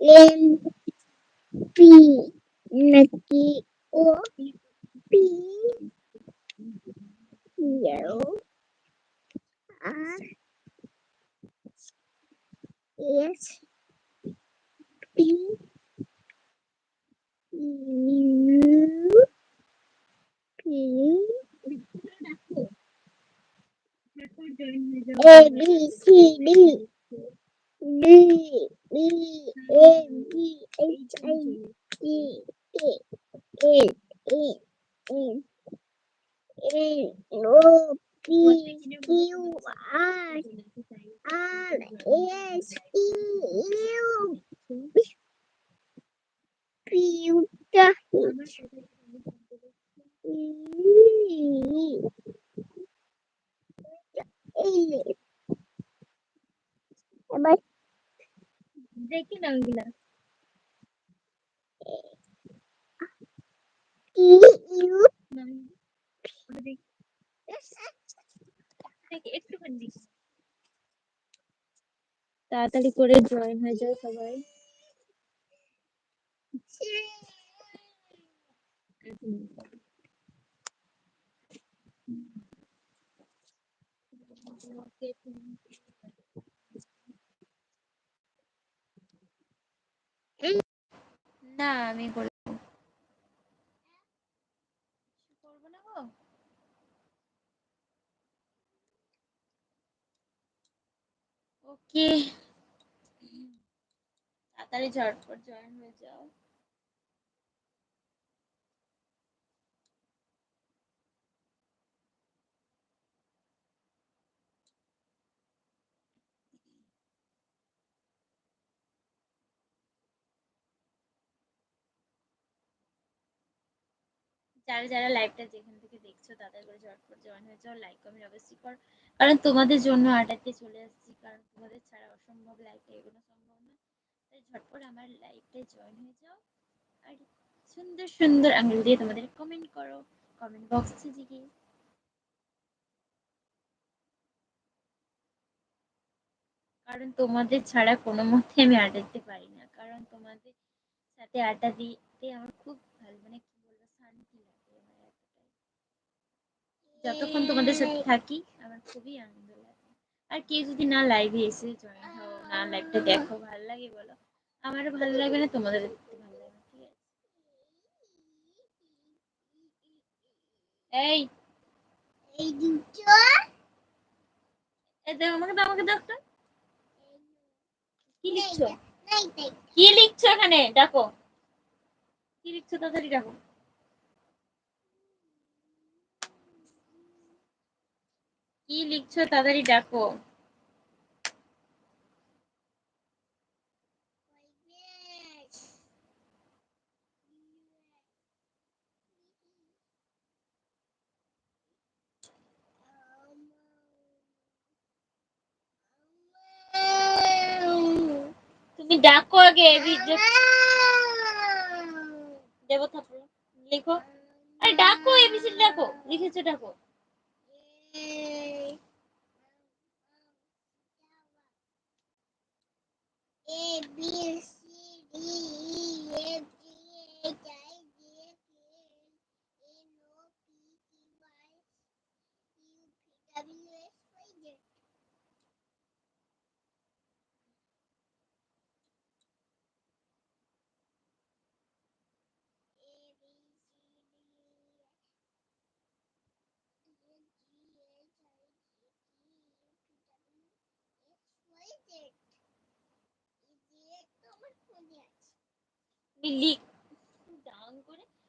in A B C D B B A D H I J K L N N N O P Q R R S T U P U T H E দেখি দেখি। একটুখানি তাড়াতাড়ি করে join হয়ে যাও সবাই। না আমি করব। না গো ওকে। তাড়াতাড়ি ঝটপট জয়েন হয়ে যাও। যারা যারা লাইভটা যেখান থেকে দেখছ, তাদের করে ঝটপট জয়েন হয়ে যাও। লাইক কমেন্ট অবশ্যই কর। কারণ তোমাদের জন্য আড্ডাতে চলে আসছি, কারণ তোমাদের ছাড়া অসম্ভব লাইভটা এগোনো সম্ভব না। তাই ঝটপট আমার লাইভটায় জয়েন হয়ে যাও। আর সুন্দর সুন্দর আঙুল দিয়ে তোমাদের কমেন্ট করো। কমেন্ট বক্সে গিয়ে কারণ তোমাদের ছাড়া কোনো মতে আমি দিতে পারি না। কারণ তোমাদের সাথে আড্ডা দিতে আমার খুব ভালো মানে কি বলব শান্তি লাগে আমার এতটাই যতক্ষণ তোমাদের সাথে থাকি আমার খুবই আনন্দ লাগে। আর কেউ যদি না লাইভে এসে জয়েন হও না লাইভটা দেখো ভালো লাগে বলো। আমারও ভালো লাগবে না তোমাদের দেখতে ভালো লাগবে ঠিক আছে? এই এই দুটো। এই দেখো আমাকে দাও আমাকে দাও একটা। কি লিখছো? কি লিখছো এখানে? দেখো। কি লিখছো তাড়াতাড়ি দেখো। কি লিখছো তাড়াতাড়ি ডাকো। তুমি ডাকো আগে দেবো লিখো। আরে ডাকো এবিসিডি ডাকো, লিখেছো, ডাকো। A B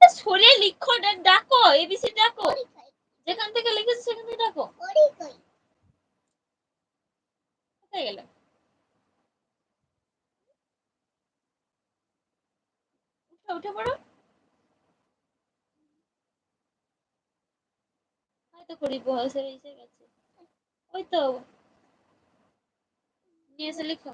সরে লিখো ডাকো এবিসি ডাকো। যেখান থেকে লিখেছো সেখান থেকে ডাকো। কোথায় গেল? উঠো, উঠে পড়ো। হয়তো করি বয়সে এসে গেছে ওই তো। নিয়ে এসে, লিখো।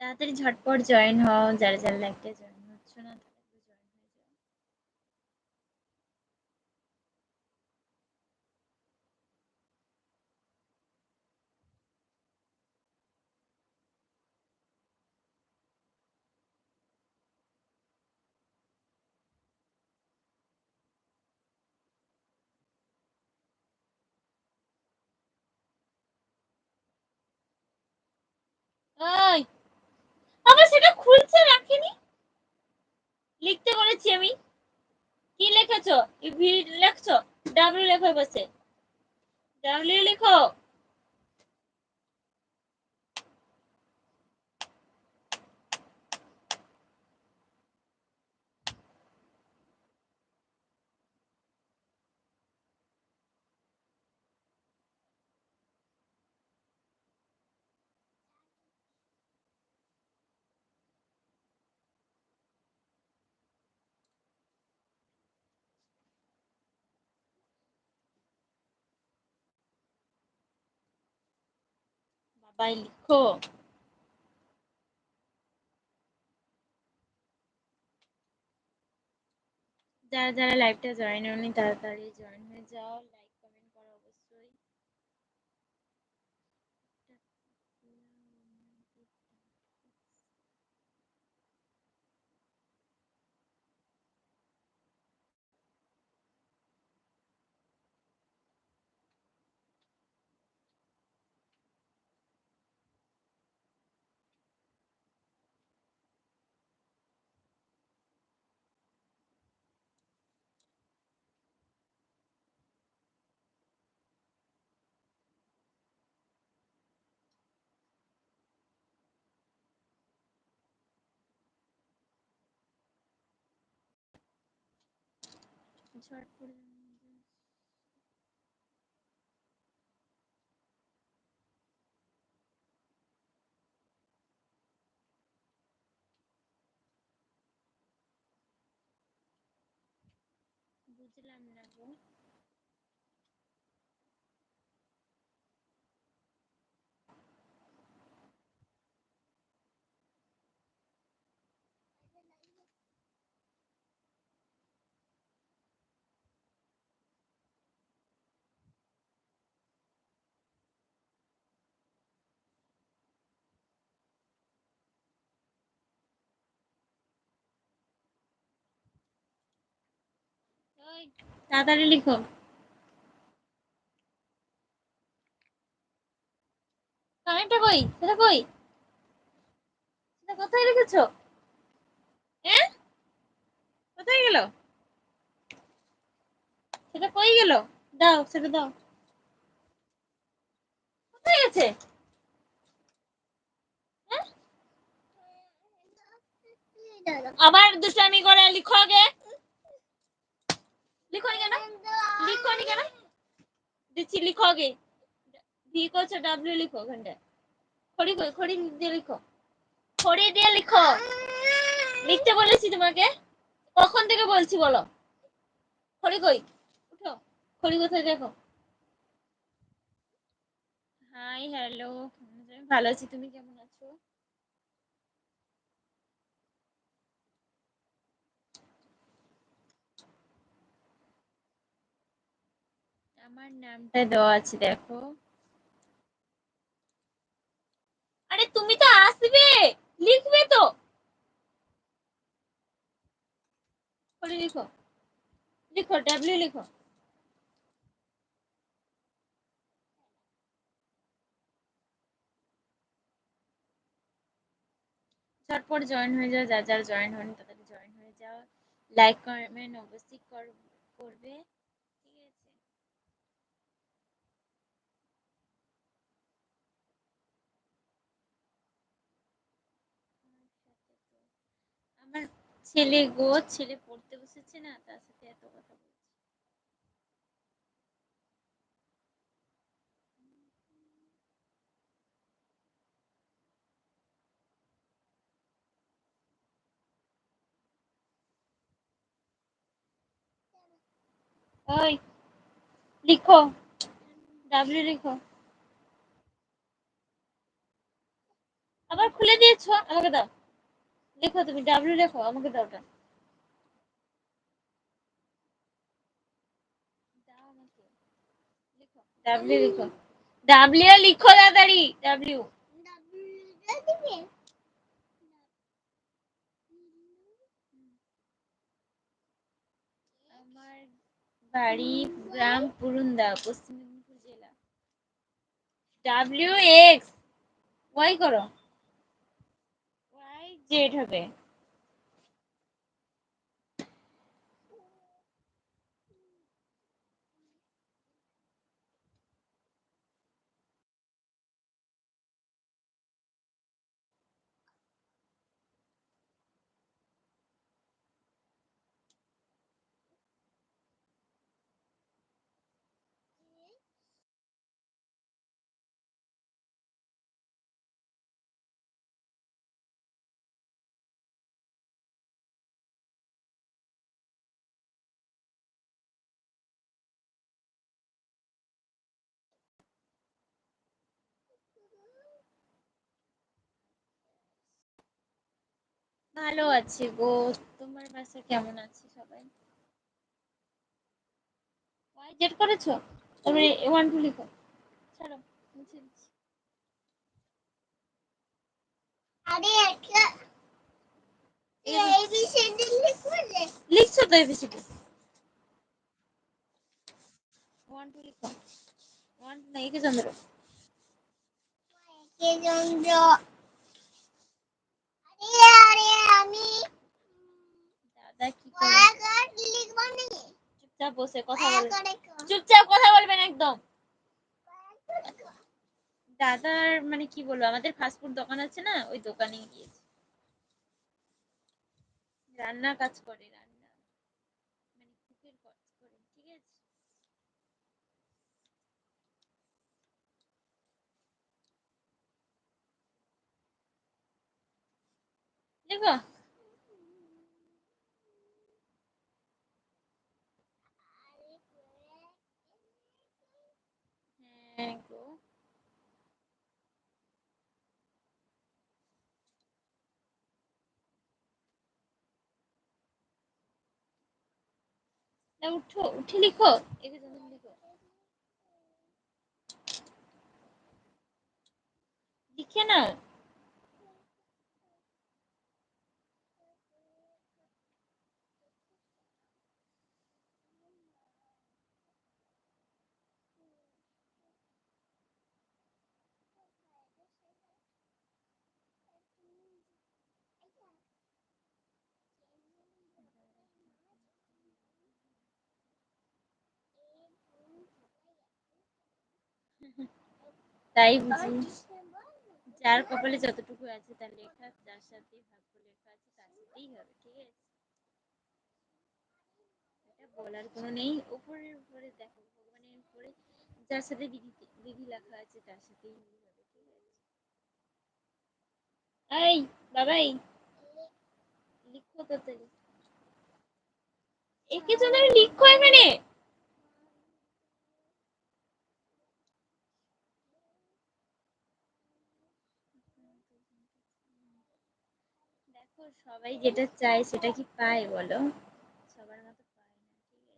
তাড়াতাড়ি ঝটপট জয়েন হও যারা যারা লাইভটা জয়েন হচ্ছ না তাড়াতাড়ি জয়েন হয়ে যাও ওই আবার সেটা খুলছে রাখিনি? লিখতে বলেছি আমি। কি লেখেছো? ভি লেখছো? ডাব্লিউ লেখো বসে ডাব্লিউ লিখো। বাবাই লিখো। যারা যারা লাইভটা জয়েন হয়নি তাড়াতাড়ি জয়েন হয়ে যাও কমেন্ট করো অবশ্যই করে বুঝলাম না ওই তাড়াতাড়ি লিখো। কানেরটা কই? সেটা কই? সেটা কোথায় রেখেছো? হ্যাঁ? কোথায় গেল? সেটা কই গেল? দাও, সেটা দাও। কোথায় গেছে? হ্যাঁ? আবার দুষ্টামি করে, লিখো আগে। লিখো নি কেন? লিখো নি কেন দিচ্ছি লিখো আগে ভি করছ লিখো ওখানটায় খড়ি খড়ি দিয়ে লিখো। খড়ি দিয়ে লিখো। লিখতে বলেছি তোমাকে। কখন থেকে বলছি বলো? খড়ি কই? উঠো। খড়ি কোথায় দেখো? হাই হ্যালো ভালো আছি। তুমি কেমন আছো? আমার নামটা দেওয়া আছে, দেখো। আরে তুমি তো আসবে! লিখবে তো! লিখো। লিখো ডাব্লিউ লিখো। ঝটপট জয়েন হয়ে যাও, যার যার জয়েন হয়নি তাদের জয়েন হয়ে যাও। লাইক কমেন্ট অবশ্যই কর- করবে ঠিক আছে আমার ছেলে গো, ছেলে পড়তে বসেছে না, তার সাথে এত কথা বলছি। ওই, লিখো ডাব্লিউ লিখো। আবার খুলে দিয়েছ, আমাকে দাও। লেখো তুমি ডাব্লিউ লেখো, আমাকে লেখো ডাব্লিউ লিখো। তাড়াতাড়ি ডাব্লিউ আমার বাড়ি গ্রাম পুরুন্দা, পশ্চিম মেদিনীপুর জেলা। ডাব্লিউ এক্স ওয়াই করো। জেড হবে। ভালো আছি গো। তোমার বাসা কেমন আছে সবাই? ওয়াই জেড করেছ? তারপরে ওয়ান টু লিখো। ছাড়ো মুছে দিচ্ছি। আরে একটা লিখছো তো A B C D one two লিখো। ওয়ান টু না একে চন্দ্র। আমি দাদা কি করে? কয়েকবার লিখব নাকি চুপচাপ বসে কথা বলবে চুপচাপ কথা বলবেন একদম। দাদার মানে কি বলব আমাদের ফাস্টফুড দোকান আছে না ওই দোকানে গিয়েছি। রান্না কাজ করে রান্না মানে কুকের কাজ করে ঠিক আছে দেখো উঠো উঠে লিখো। লিখো লিখে নাও। তাই বুঝি। যার কপালে যতটুকু আছে তার লেখা যার সাথে ভাগ্য লেখা আছে, তার সাথেই হবে, ঠিক আছে? এটা বলার কোনো নেই। উপরের উপরে দেখো, ভগবানের উপরে যার সাথে বিধি বিধি লেখা আছে, তার সাথেই হবে, ঠিক আছে? এই, বাবাই, লিখো তাড়াতাড়ি একে জন্য লিখো এখানে। সবাই যেটা চায় সেটা কি পায় বলো? সবার মতো পায় না, ঠিক আছে।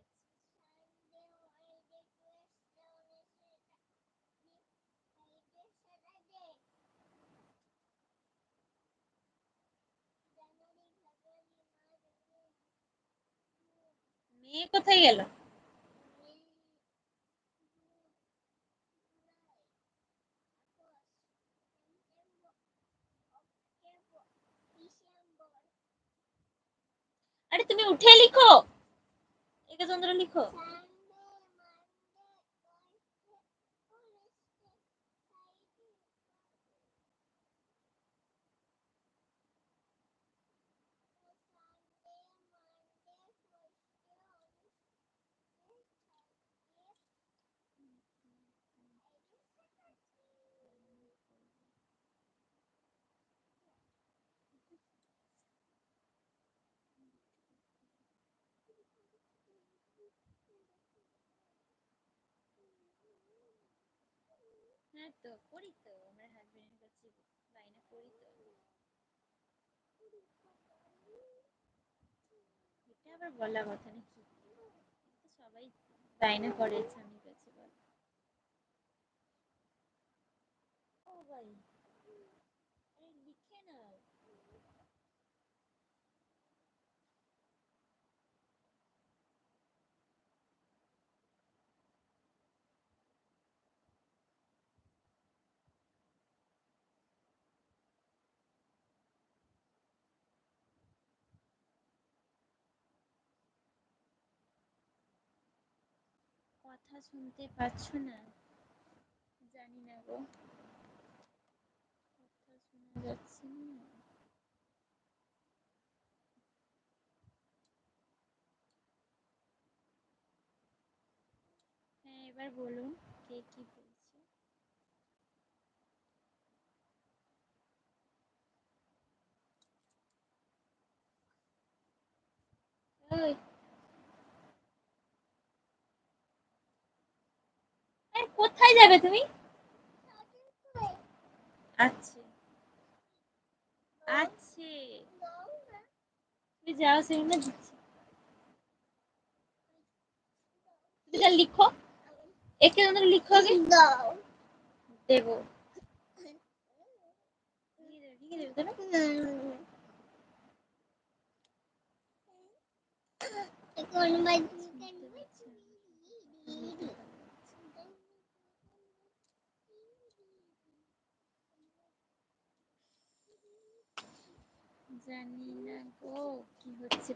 মেয়ে কোথায় গেল? আরে তুমি উঠে লিখো। একে চন্দ্র লিখো। হ্যাঁ তো করি তো, আমার হাজবেন্ডের কাছে বায়না করি তো। এটা আবার বলা কথা নাকি সবাই বায়না করে স্বামীর কাছে বল। ও ভাই, আরে লিখে নাও। কথা শুনতে পাচ্ছ না? জানি না গো। কথা শোনা যাচ্ছে না। হ্যাঁ এবার বলুন কে কি বলছে। ওই কোথায় যাবে তুমি? আছে আছে তুমি যাও সেখানে দিচ্ছি লিখো। একে আমাদের লিখো আগে। দেবো। লিখে দেবে লিখে দেবে তাই না? কোন বাজি জানি না গো, কি হচ্ছে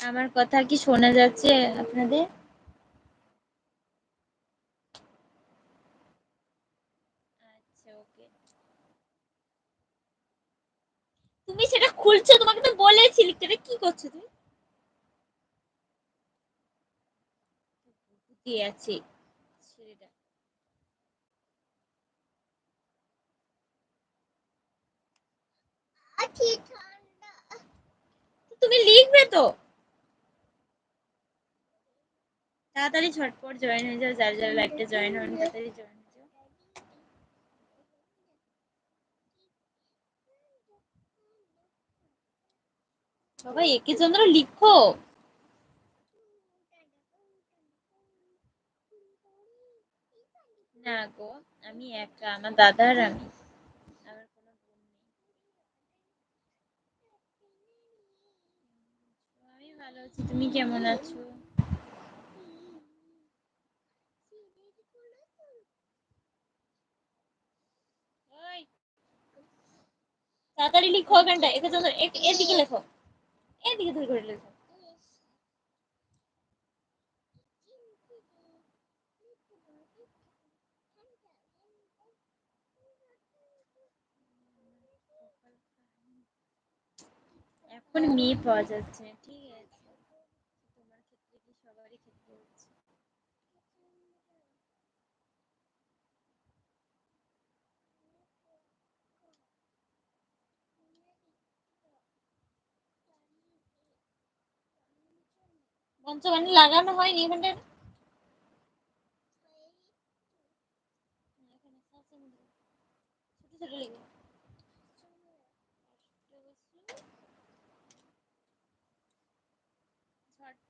আমার কথা কি শোনা যাচ্ছে আপনাদের? আচ্ছা তুমি সেটা খুলছো, তোমাকে তো বলেছি লিখতে কি করছ তুমি? দিয়ে আছে। ছেলেটা তুমি লিখবে তো। তাড়াতাড়ি ঝটপট জয়েন হয়ে যাও যার যার লাইভটা জয়েন হন তাড়াতাড়ি জয়েন যাও। একে চন্দ্র লিখো। না গো আমি একা, আমার দাদা আর আমি আমি ভালো আছি, তুমি কেমন আছো? তাড়াতাড়ি লিখো ওখানটা একে এদিকে লেখো। এদিকে ধরে লেখো। এখন মেয়ে পাওয়া যাচ্ছে, ঠিক আছে। তোমার ক্ষেত্রে কি সবারই ক্ষেত্রে হচ্ছে পঞ্চগানি লাগানো হয়নি এখানটা এখানে আছে মধ্যে। ছোট ছোট লিখো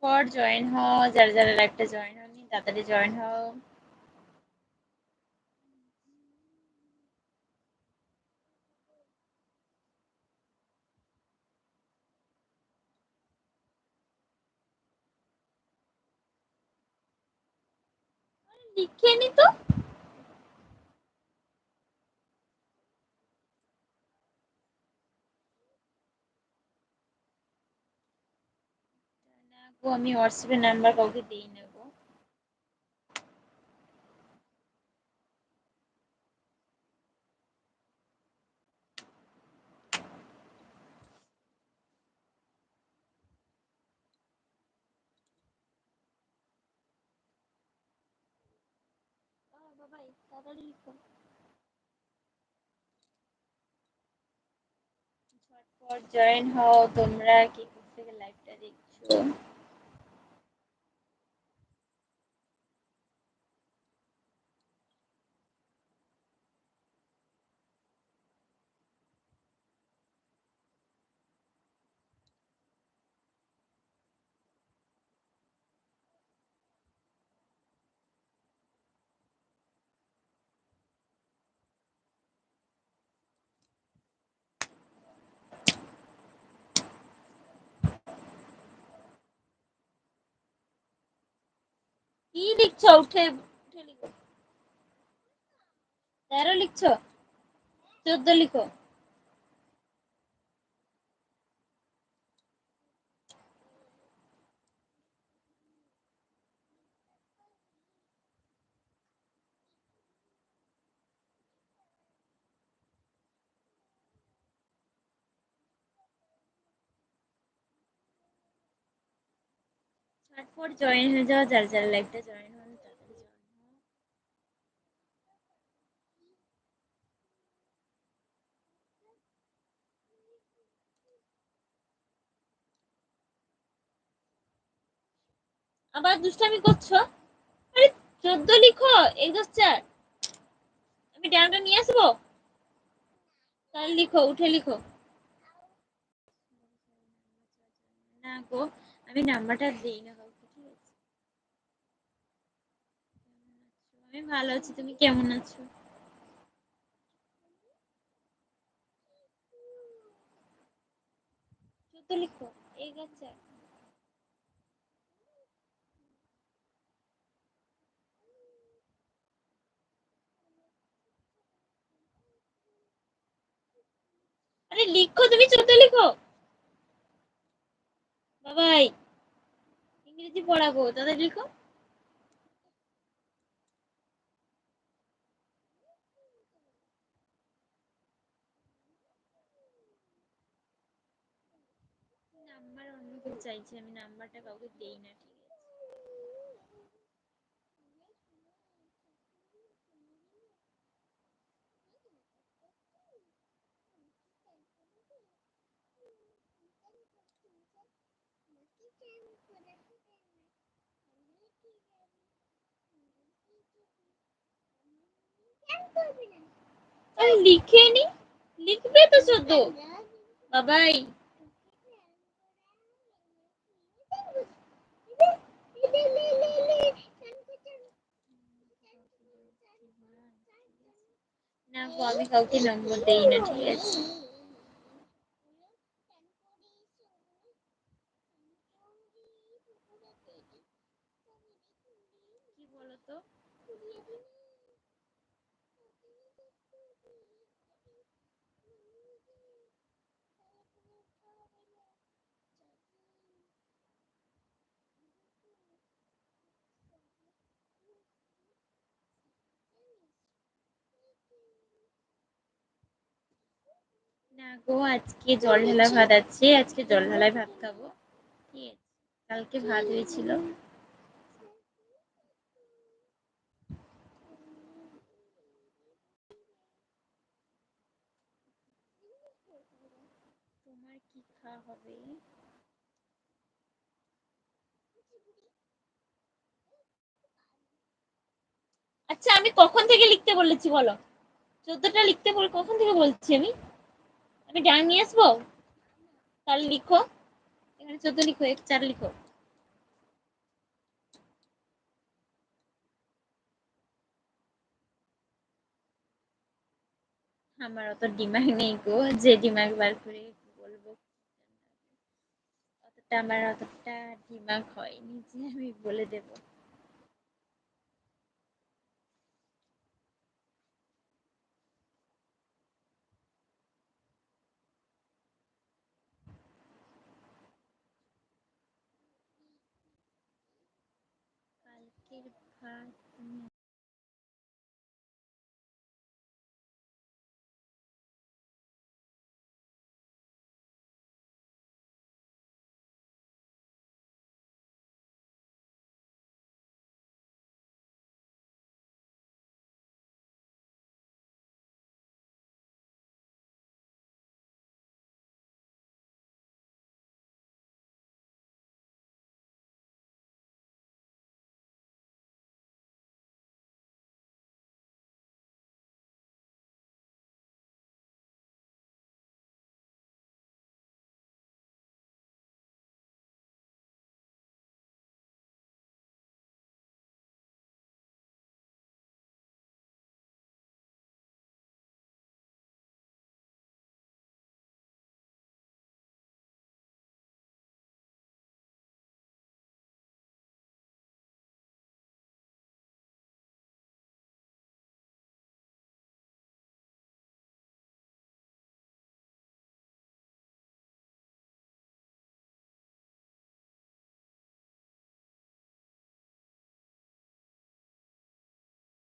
ঝটপট জয়েন হও যারা যারা লাইভটা জয়েন হয়নি তাড়াতাড়ি জয়েন হও। লিখে নি তো। গো আমি হোয়াটসঅ্যাপে নাম্বার কাউকে দেই না বাবাই তাড়াতাড়ি লিখো। ঝটপট জয়েন হও তোমরা কি থেকে লাইভটা দেখছ? কি লিখছো? উঠে উঠে লিখো। তেরো লিখছো? চোদ্দ লিখো? ঝটপট জয়েন হয়ে যাও, যার যার লাইভটা জয়েন হন তাড়াতাড়ি হও। আবার দুষ্টামি করছ? আরে চোদ্দ লিখো এগোস চার আমি ডানাটা নিয়ে আসব? তাহলে লিখো, উঠে লিখো। না গো, আমি নাম্বারটা দিই না কাউকে ঠিক আছে আমি ভালো আছি, তুমি কেমন আছো? লিখো এগাচ্ছে আরে লিখো, তুমি চোদ্দ লিখো। বাবাই, ইংরেজি পড়াবো, তাদের লিখো নাম্বার অন্য কেউ চাইছে আমি নাম্বারটা কাউকে দেই না ঠিক আছে? লিখে নি লিখবে তো চোদ্দ বাবাই। না গো আমি কাউকে নম্বর দেই না ঠিক আছে? না গো আজকে জল ঢালা ভাত আছে আজকে জল ঢালায় ভাত খাব। ঠিক আছে কালকে ভাত হয়েছিল। তোমার কি খাওয়া হবে? আচ্ছা আমি কখন থেকে লিখতে বলেছি বলো? চোদ্দটা লিখতে বল কখন থেকে বলছি আমি? আমি ডান নিয়ে আসব? তাহলে লিখো। এখানে চোদ্দ লিখো, এক চার লিখো। আমার অত ডিমাগ নেই গো, যে ডিমাগ বার করে বলব। অতটা আমার অতটা ডিমাগ হয়নি যে আমি বলে দেব। কালকের ভাত তুমি